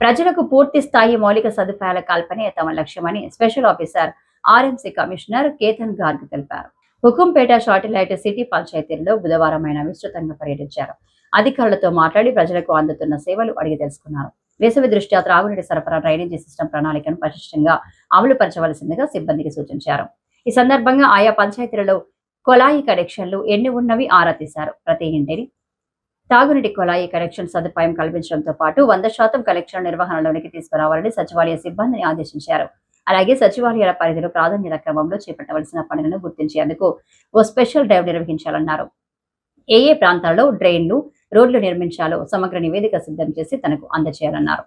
ప్రజలకు పూర్తి స్థాయి మౌలిక సదుపాయాల కల్పనే తమ లక్ష్యమని special officer RMC commissioner Ketan Garg తెలిపారు. హుకుంపేట శాటిలైట్ సిటీ పంచాయతీల్లో బుధవారం ఆయన విస్తృతంగా పర్యటించారు. అధికారులతో మాట్లాడి ప్రజలకు అందుతున్న సేవలు అడిగి తెలుసుకున్నారు. వేసవి దృష్ట్యా త్రాగునీటి సరఫరా డ్రైనేజీ సిస్టమ్ ప్రణాళికను పటిష్టంగా అమలు పరచవలసిందిగా సిబ్బందికి సూచించారు. ఈ సందర్భంగా ఆయా పంచాయతీలలో కొలాయి కనెక్షన్లు ఎన్ని ఉన్నవి ఆరా తీశారు. ప్రతి ఇంటిని తాగునీటి కొలాయి కనెక్షన్ సదుపాయం కల్పించడంతో పాటు వంద శాతం కలెక్షన్ నిర్వహణలోనికి తీసుకురావాలని సచివాలయ సిబ్బందిని ఆదేశించారు. అలాగే సచివాలయాల పరిధిలో ప్రాధాన్యత క్రమంలో చేపట్టవలసిన పనులను గుర్తించేందుకు ఓ స్పెషల్ డ్రైవ్ నిర్వహించాలన్నారు. ఏ ఏ ప్రాంతాల్లో డ్రైన్లు రోడ్లు నిర్మించాలో సమగ్ర నివేదిక సిద్ధం చేసి తనకు అందజేయాలన్నారు.